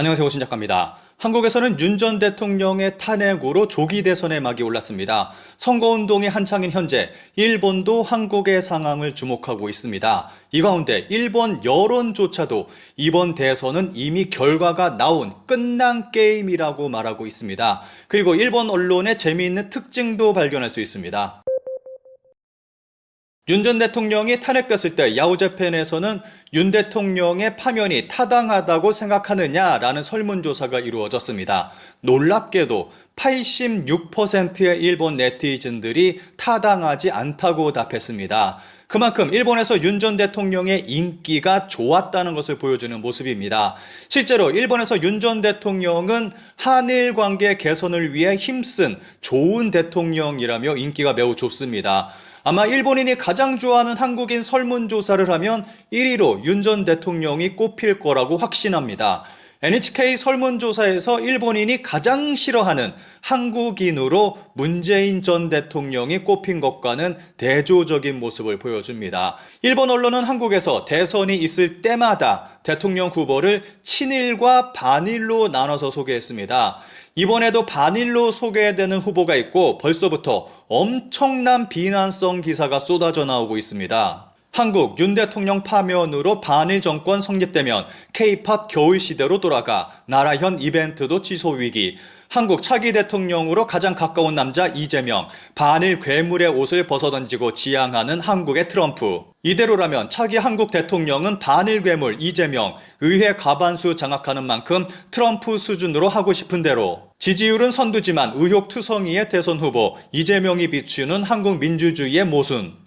안녕하세요. 오신 작가입니다. 한국에서는 윤 전 대통령의 탄핵으로 조기 대선의 막이 올랐습니다. 선거운동이 한창인 현재 일본도 한국의 상황을 주목하고 있습니다. 이 가운데 일본 여론조차도 이번 대선은 이미 결과가 나온 끝난 게임이라고 말하고 있습니다. 그리고 일본 언론의 재미있는 특징도 발견할 수 있습니다. 윤 전 대통령이 탄핵됐을 때 야후재팬에서는 윤 대통령의 파면이 타당하다고 생각하느냐라는 설문조사가 이루어졌습니다. 놀랍게도 86%의 일본 네티즌들이 타당하지 않다고 답했습니다. 그만큼 일본에서 윤 전 대통령의 인기가 좋았다는 것을 보여주는 모습입니다. 실제로 일본에서 윤 전 대통령은 한일 관계 개선을 위해 힘쓴 좋은 대통령이라며 인기가 매우 좋습니다. 아마 일본인이 가장 좋아하는 한국인 설문조사를 하면 1위로 윤 전 대통령이 꼽힐 거라고 확신합니다. NHK 설문조사에서 일본인이 가장 싫어하는 한국인으로 문재인 전 대통령이 꼽힌 것과는 대조적인 모습을 보여줍니다. 일본 언론은 한국에서 대선이 있을 때마다 대통령 후보를 친일과 반일로 나눠서 소개했습니다. 이번에도 반일로 소개되는 후보가 있고 벌써부터 엄청난 비난성 기사가 쏟아져 나오고 있습니다. 한국 윤 대통령 파면으로 반일 정권 성립되면 K-팝 겨울 시대로 돌아가 나라현 이벤트도 취소 위기. 한국 차기 대통령으로 가장 가까운 남자 이재명, 반일 괴물의 옷을 벗어던지고 지향하는 한국의 트럼프. 이대로라면 차기 한국 대통령은 반일 괴물 이재명, 의회 과반수 장악하는 만큼 트럼프 수준으로 하고 싶은 대로. 지지율은 선두지만 의혹 투성이의 대선 후보 이재명이 비추는 한국 민주주의의 모순.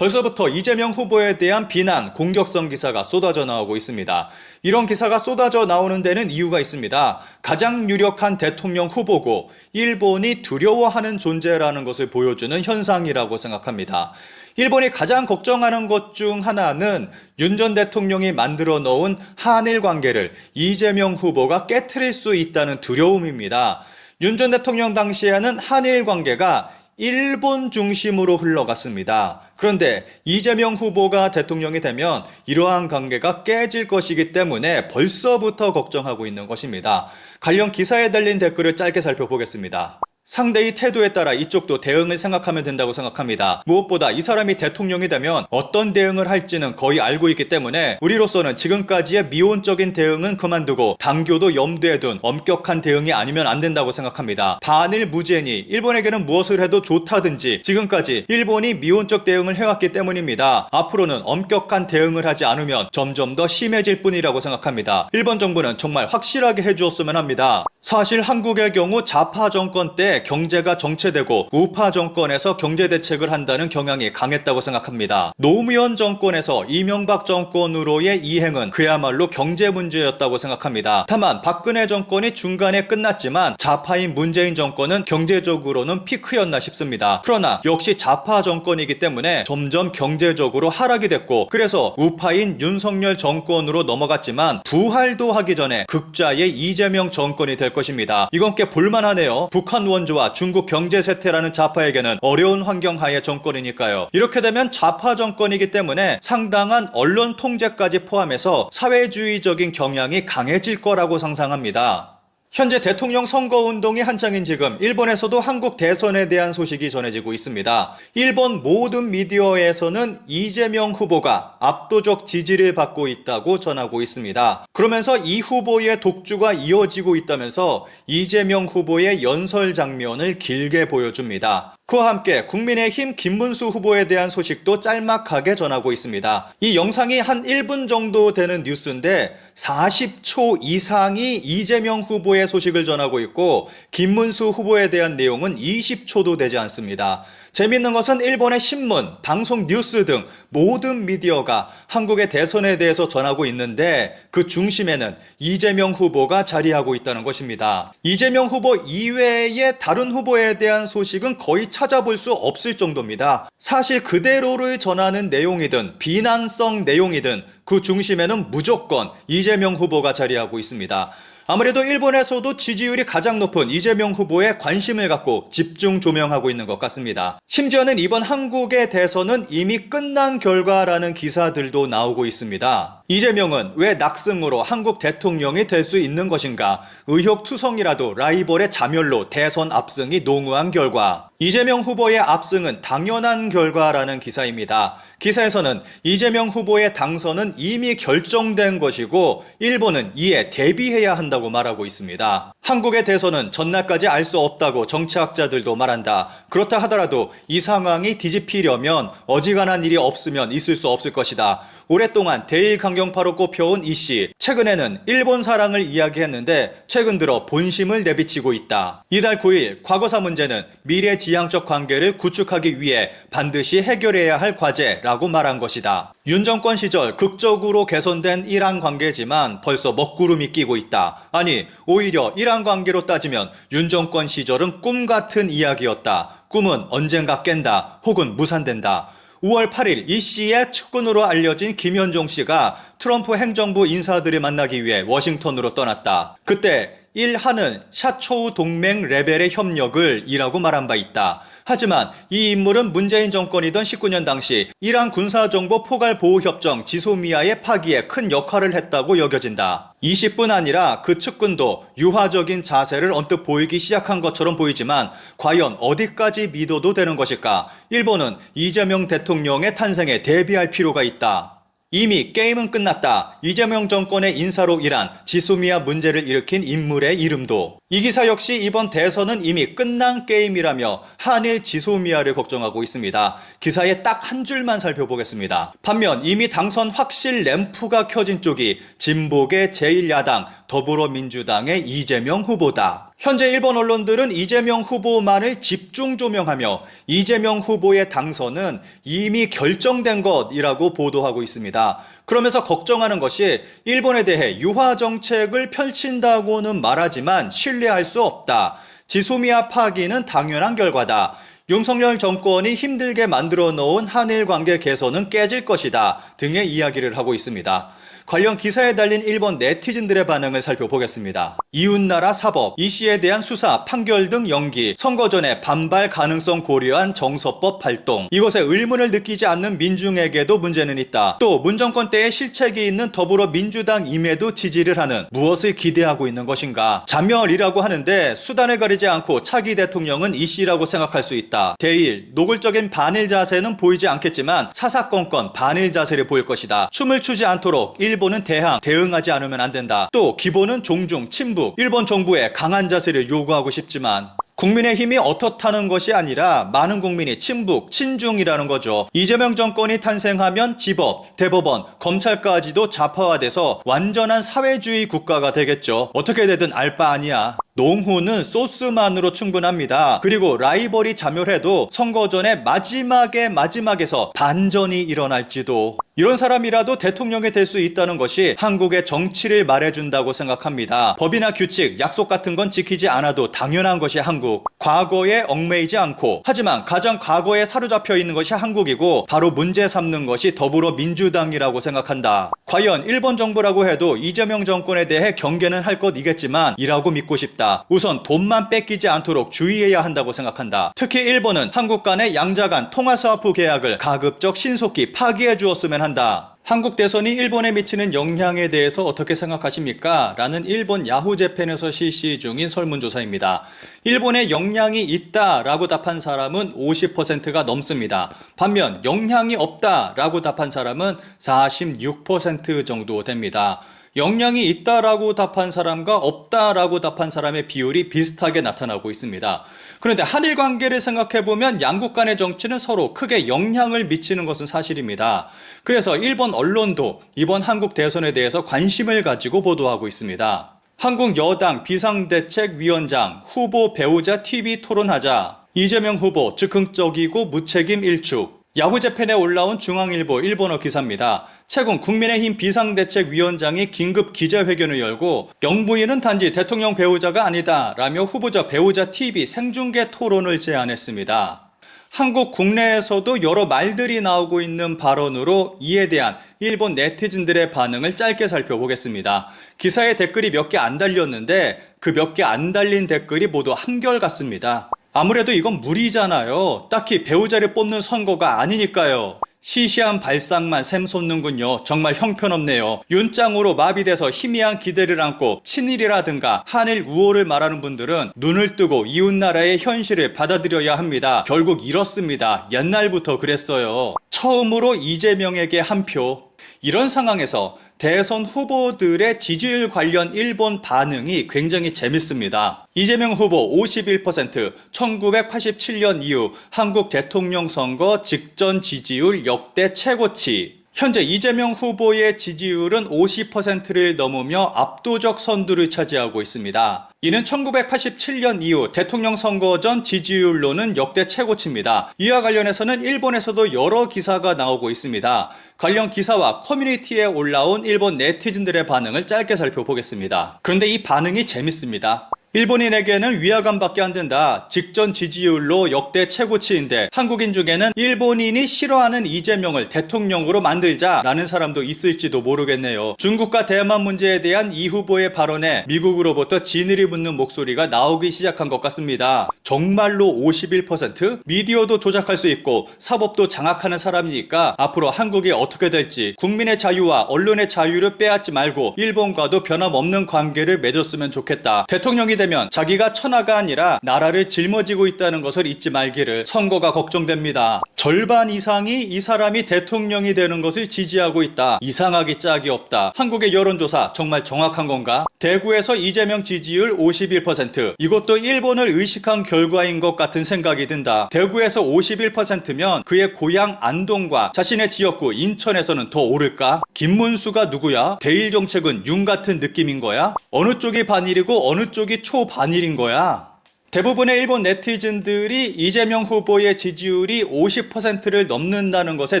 벌써부터 이재명 후보에 대한 비난, 공격성 기사가 쏟아져 나오고 있습니다. 이런 기사가 쏟아져 나오는 데는 이유가 있습니다. 가장 유력한 대통령 후보고 일본이 두려워하는 존재라는 것을 보여주는 현상이라고 생각합니다. 일본이 가장 걱정하는 것 중 하나는 윤 전 대통령이 만들어 놓은 한일 관계를 이재명 후보가 깨트릴 수 있다는 두려움입니다. 윤 전 대통령 당시에는 한일 관계가 일본 중심으로 흘러갔습니다. 그런데 이재명 후보가 대통령이 되면 이러한 관계가 깨질 것이기 때문에 벌써부터 걱정하고 있는 것입니다. 관련 기사에 달린 댓글을 짧게 살펴보겠습니다. 상대의 태도에 따라 이쪽도 대응을 생각하면 된다고 생각합니다. 무엇보다 이 사람이 대통령이 되면 어떤 대응을 할지는 거의 알고 있기 때문에 우리로서는 지금까지의 미온적인 대응은 그만두고 당교도 염두에 둔 엄격한 대응이 아니면 안 된다고 생각합니다. 반일 무제니 일본에게는 무엇을 해도 좋다든지 지금까지 일본이 미온적 대응을 해왔기 때문입니다. 앞으로는 엄격한 대응을 하지 않으면 점점 더 심해질 뿐이라고 생각합니다. 일본 정부는 정말 확실하게 해주었으면 합니다. 사실 한국의 경우 좌파 정권 때 경제가 정체되고 우파 정권에서 경제 대책을 한다는 경향이 강했다고 생각합니다. 노무현 정권에서 이명박 정권으로의 이행은 그야말로 경제 문제였다고 생각합니다. 다만 박근혜 정권이 중간에 끝났지만 좌파인 문재인 정권은 경제적으로는 피크였나 싶습니다. 그러나 역시 좌파 정권이기 때문에 점점 경제적으로 하락이 됐고 그래서 우파인 윤석열 정권으로 넘어갔지만 부활도 하기 전에 극자의 이재명 정권이 될 것입니다. 이건 꽤 볼만하네요. 북한 원 조와 중국 경제 세태라는 좌파에게는 어려운 환경 하에 정권이니까요. 이렇게 되면 좌파 정권이기 때문에 상당한 언론 통제까지 포함해서 사회주의적인 경향이 강해질 거라고 상상합니다. 현재 대통령 선거 운동이 한창인 지금 일본에서도 한국 대선에 대한 소식이 전해지고 있습니다. 일본 모든 미디어에서는 이재명 후보가 압도적 지지를 받고 있다고 전하고 있습니다. 그러면서 이 후보의 독주가 이어지고 있다면서 이재명 후보의 연설 장면을 길게 보여줍니다. 그와 함께 국민의힘 김문수 후보에 대한 소식도 짤막하게 전하고 있습니다. 이 영상이 한 1분 정도 되는 뉴스인데 40초 이상이 이재명 후보의 소식을 전하고 있고 김문수 후보에 대한 내용은 20초도 되지 않습니다. 재밌는 것은 일본의 신문, 방송 뉴스 등 모든 미디어가 한국의 대선에 대해서 전하고 있는데 그 중심에는 이재명 후보가 자리하고 있다는 것입니다. 이재명 후보 이외의 다른 후보에 대한 소식은 거의 찾아볼 수 없을 정도입니다. 사실 그대로를 전하는 내용이든 비난성 내용이든 그 중심에는 무조건 이재명 후보가 자리하고 있습니다. 아무래도 일본에서도 지지율이 가장 높은 이재명 후보에 관심을 갖고 집중 조명하고 있는 것 같습니다. 심지어는 이번 한국의 대선은 이미 끝난 결과라는 기사들도 나오고 있습니다. 이재명은 왜 낙승으로 한국 대통령이 될 수 있는 것인가? 의혹 투성이라도 라이벌의 자멸로 대선 압승이 농후한 결과. 이재명 후보의 압승은 당연한 결과라는 기사입니다. 기사에서는 이재명 후보의 당선은 이미 결정된 것이고 일본은 이에 대비해야 한다고 말하고 있습니다. 한국의 대선은 전날까지 알 수 없다고 정치학자들도 말한다. 그렇다 하더라도 이 상황이 뒤집히려면 어지간한 일이 없으면 있을 수 없을 것이다. 오랫동안 대의강경 파로 꼽혀온 이 씨. 최근에는 일본 사랑을 이야기했는데 최근 들어 본심을 내비치고 있다. 이달 9일 과거사 문제는 미래 지향적 관계를 구축하기 위해 반드시 해결해야 할 과제라고 말한 것이다. 윤 정권 시절 극적으로 개선된 이란 관계지만 벌써 먹구름이 끼고 있다. 아니, 오히려 이란 관계로 따지면 윤 정권 시절은 꿈 같은 이야기였다. 꿈은 언젠가 깬다. 혹은 무산된다. 5월 8일 이 씨의 측근으로 알려진 김현종 씨가 트럼프 행정부 인사들을 만나기 위해 워싱턴으로 떠났다. 그때 일하는 샤초우 동맹 레벨의 협력을 이라고 말한 바 있다. 하지만 이 인물은 문재인 정권이던 19년 당시 이란 군사정보 포괄 보호 협정 지소미아의 파기에 큰 역할을 했다고 여겨진다. 20분 아니라 그 측근도 유화적인 자세를 언뜻 보이기 시작한 것처럼 보이지만 과연 어디까지 믿어도 되는 것일까? 일본은 이재명 대통령의 탄생에 대비할 필요가 있다. 이미 게임은 끝났다. 이재명 정권의 인사로 일한 지소미아 문제를 일으킨 인물의 이름도. 이 기사 역시 이번 대선은 이미 끝난 게임이라며 한일 지소미아를 걱정하고 있습니다. 기사의 딱 한 줄만 살펴보겠습니다. 반면 이미 당선 확실 램프가 켜진 쪽이 진복의 제1야당 더불어민주당의 이재명 후보다. 현재 일본 언론들은 이재명 후보만을 집중 조명하며 이재명 후보의 당선은 이미 결정된 것이라고 보도하고 있습니다. 그러면서 걱정하는 것이 일본에 대해 유화 정책을 펼친다고는 말하지만 신뢰할 수 없다. 지소미아 파기는 당연한 결과다. 윤석열 정권이 힘들게 만들어 놓은 한일 관계 개선은 깨질 것이다 등의 이야기를 하고 있습니다. 관련 기사에 달린 일본 네티즌들의 반응을 살펴보겠습니다. 이웃나라 사법, 이 씨에 대한 수사, 판결 등 연기, 선거 전에 반발 가능성 고려한 정서법 발동. 이것에 의문을 느끼지 않는 민중에게도 문제는 있다. 또 문정권 때의 실책이 있는 더불어민주당임에도 지지를 하는 무엇을 기대하고 있는 것인가? 자멸이라고 하는데 수단을 가리지 않고 차기 대통령은 이 씨라고 생각할 수 있 다. 대일, 노골적인 반일 자세는 보이지 않겠지만 사사건건 반일 자세를 보일 것이다. 춤을 추지 않도록 일본은 대항, 대응하지 않으면 안 된다. 또 기본은 종중, 친북, 일본 정부의 강한 자세를 요구하고 싶지만 국민의 힘이 어떻다는 것이 아니라 많은 국민이 친북, 친중이라는 거죠. 이재명 정권이 탄생하면 지법, 대법원, 검찰까지도 좌파화돼서 완전한 사회주의 국가가 되겠죠. 어떻게 되든 알 바 아니야. 농후는 소스만으로 충분합니다. 그리고 라이벌이 자멸해도 선거 전에 마지막에 마지막에서 반전이 일어날지도. 이런 사람이라도 대통령이 될 수 있다는 것이 한국의 정치를 말해준다고 생각합니다. 법이나 규칙, 약속 같은 건 지키지 않아도 당연한 것이 한국. 과거에 얽매이지 않고, 하지만 가장 과거에 사로잡혀 있는 것이 한국이고, 바로 문제 삼는 것이 더불어민주당이라고 생각한다. 과연 일본 정부라고 해도 이재명 정권에 대해 경계는 할 것이겠지만, 이라고 믿고 싶다. 우선 돈만 뺏기지 않도록 주의해야 한다고 생각한다. 특히 일본은 한국 간의 양자 간 통화사업부 계약을 가급적 신속히 파기해 주었으면 한다. 한국 대선이 일본에 미치는 영향에 대해서 어떻게 생각하십니까? 라는 일본 야후 재팬에서 실시 중인 설문조사입니다. 일본에 영향이 있다 라고 답한 사람은 50%가 넘습니다. 반면 영향이 없다 라고 답한 사람은 46% 정도 됩니다. 영향이 있다라고 답한 사람과 없다라고 답한 사람의 비율이 비슷하게 나타나고 있습니다. 그런데 한일 관계를 생각해 보면 양국 간의 정치는 서로 크게 영향을 미치는 것은 사실입니다. 그래서 일본 언론도 이번 한국 대선에 대해서 관심을 가지고 보도하고 있습니다. 한국 여당 비상대책위원장 후보 배우자 TV 토론하자 이재명 후보 즉흥적이고 무책임 일축 야후 재팬에 올라온 중앙일보 일본어 기사입니다. 최근 국민의힘 비상대책위원장이 긴급 기자회견을 열고 영부인은 단지 대통령 배우자가 아니다 라며 후보자 배우자 TV 생중계 토론을 제안했습니다. 한국 국내에서도 여러 말들이 나오고 있는 발언으로 이에 대한 일본 네티즌들의 반응을 짧게 살펴보겠습니다. 기사에 댓글이 몇 개 안 달렸는데 그 몇 개 안 달린 댓글이 모두 한결같습니다. 아무래도 이건 무리잖아요. 딱히 배우자를 뽑는 선거가 아니니까요. 시시한 발상만 샘솟는군요. 정말 형편없네요. 윤짱으로 마비돼서 희미한 기대를 안고 친일이라든가 한일 우호를 말하는 분들은 눈을 뜨고 이웃나라의 현실을 받아들여야 합니다. 결국 이렇습니다. 옛날부터 그랬어요. 처음으로 이재명에게 한 표. 이런 상황에서 대선 후보들의 지지율 관련 일본 반응이 굉장히 재밌습니다. 이재명 후보 51%, 1987년 이후 한국 대통령 선거 직전 지지율 역대 최고치. 현재 이재명 후보의 지지율은 50%를 넘으며 압도적 선두를 차지하고 있습니다. 이는 1987년 이후 대통령 선거 전 지지율로는 역대 최고치입니다. 이와 관련해서는 일본에서도 여러 기사가 나오고 있습니다. 관련 기사와 커뮤니티에 올라온 일본 네티즌들의 반응을 짧게 살펴보겠습니다. 그런데 이 반응이 재밌습니다. 일본인에게는 위화감밖에 안 된다. 직전 지지율로 역대 최고치인데 한국인 중에는 일본인이 싫어하는 이재명을 대통령으로 만들자라는 사람도 있을지도 모르겠네요. 중국과 대만 문제에 대한 이 후보의 발언에 미국으로부터 진을이 붙는 목소리가 나오기 시작한 것 같습니다. 정말로 51% 미디어도 조작할 수 있고 사법도 장악하는 사람이니까 앞으로 한국이 어떻게 될지 국민의 자유와 언론의 자유를 빼앗지 말고 일본과도 변함없는 관계를 맺었으면 좋겠다. 대통령이 되면 자기가 천하가 아니라 나라를 짊어지고 있다는 것을 잊지 말기를 선거가 걱정됩니다. 절반 이상이 이 사람이 대통령이 되는 것을 지지하고 있다. 이상하기 짝이 없다. 한국의 여론조사 정말 정확한 건가? 대구에서 이재명 지지율 51%. 이것도 일본을 의식한 결과인 것 같은 생각이 든다. 대구에서 51%면 그의 고향 안동과 자신의 지역구 인천에서는 더 오를까? 김문수가 누구야? 대일 정책은 윤 같은 느낌인 거야? 어느 쪽이 반일이고 어느 쪽이 초반일인 거야? 대부분의 일본 네티즌들이 이재명 후보의 지지율이 50%를 넘는다는 것에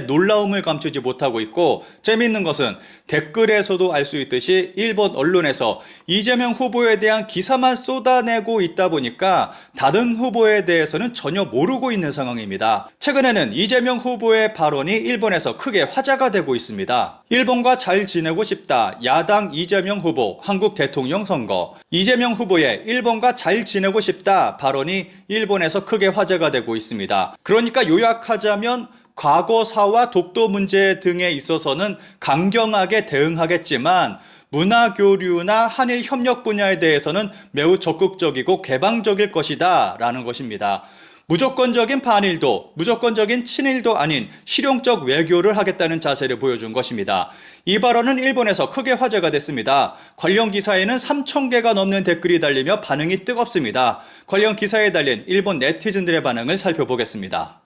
놀라움을 감추지 못하고 있고 재미있는 것은 댓글에서도 알 수 있듯이 일본 언론에서 이재명 후보에 대한 기사만 쏟아내고 있다 보니까 다른 후보에 대해서는 전혀 모르고 있는 상황입니다. 최근에는 이재명 후보의 발언이 일본에서 크게 화제가 되고 있습니다. 일본과 잘 지내고 싶다. 야당 이재명 후보 한국 대통령 선거. 이재명 후보의 일본과 잘 지내고 싶다 발언이 일본에서 크게 화제가 되고 있습니다. 그러니까 요약하자면 과거사와 독도 문제 등에 있어서는 강경하게 대응하겠지만 문화 교류나 한일 협력 분야에 대해서는 매우 적극적이고 개방적일 것이다 라는 것입니다. 무조건적인 반일도, 무조건적인 친일도 아닌 실용적 외교를 하겠다는 자세를 보여준 것입니다. 이 발언은 일본에서 크게 화제가 됐습니다. 관련 기사에는 3,000개가 넘는 댓글이 달리며 반응이 뜨겁습니다. 관련 기사에 달린 일본 네티즌들의 반응을 살펴보겠습니다.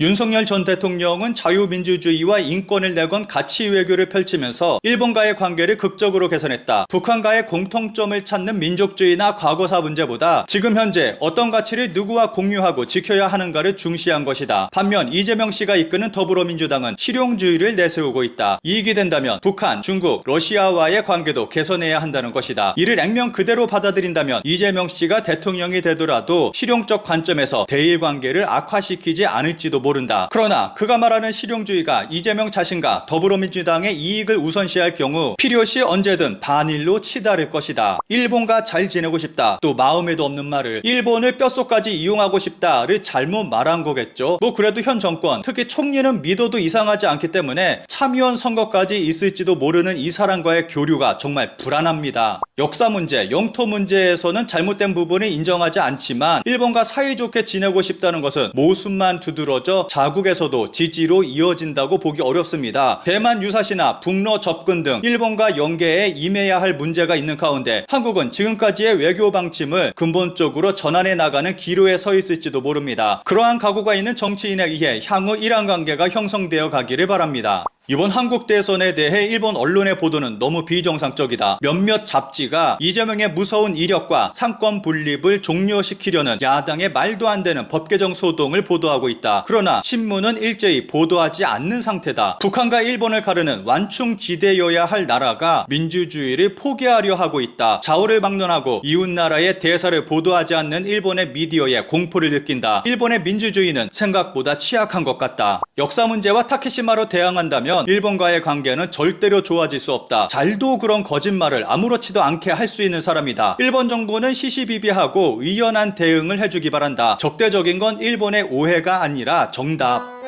윤석열 전 대통령은 자유민주주의와 인권을 내건 가치 외교를 펼치면서 일본과의 관계를 극적으로 개선했다. 북한과의 공통점을 찾는 민족주의나 과거사 문제보다 지금 현재 어떤 가치를 누구와 공유하고 지켜야 하는가를 중시한 것이다. 반면 이재명 씨가 이끄는 더불어민주당은 실용주의를 내세우고 있다. 이익이 된다면 북한, 중국, 러시아와의 관계도 개선해야 한다는 것이다. 이를 액면 그대로 받아들인다면 이재명 씨가 대통령이 되더라도 실용적 관점에서 대일 관계를 악화시키지 않을지도 모른다. 모른다. 그러나 그가 말하는 실용주의가 이재명 자신과 더불어민주당의 이익을 우선시할 경우 필요시 언제든 반일로 치달을 것이다. 일본과 잘 지내고 싶다. 또 마음에도 없는 말을 일본을 뼛속까지 이용하고 싶다를 잘못 말한 거겠죠. 뭐 그래도 현 정권 특히 총리는 믿어도 이상하지 않기 때문에 참의원 선거까지 있을지도 모르는 이 사람과의 교류가 정말 불안합니다. 역사 문제, 영토 문제에서는 잘못된 부분을 인정하지 않지만 일본과 사이좋게 지내고 싶다는 것은 모순만 두드러져 자국에서도 지지로 이어진다고 보기 어렵습니다. 대만 유사시나 북러 접근 등 일본과 연계에 임해야 할 문제가 있는 가운데 한국은 지금까지의 외교 방침을 근본적으로 전환해 나가는 기로에 서 있을지도 모릅니다. 그러한 각오가 있는 정치인에 의해 향후 이란 관계가 형성되어 가기를 바랍니다. 이번 한국 대선에 대해 일본 언론의 보도는 너무 비정상적이다. 몇몇 잡지가 이재명의 무서운 이력과 상권 분립을 종료시키려는 야당의 말도 안 되는 법 개정 소동을 보도하고 있다. 그러나 신문은 일제히 보도하지 않는 상태다. 북한과 일본을 가르는 완충 지대여야 할 나라가 민주주의를 포기하려 하고 있다. 좌우를 막론하고 이웃 나라의 대사를 보도하지 않는 일본의 미디어에 공포를 느낀다. 일본의 민주주의는 생각보다 취약한 것 같다. 역사 문제와 타케시마로 대항한 다면 일본과의 관계는 절대로 좋아질 수 없다. 잘도 그런 거짓말을 아무렇지도 않게 할 수 있는 사람이다. 일본 정부는 시시비비하고 의연한 대응을 해주기 바란다. 적대적인 건 일본의 오해가 아니라 정답.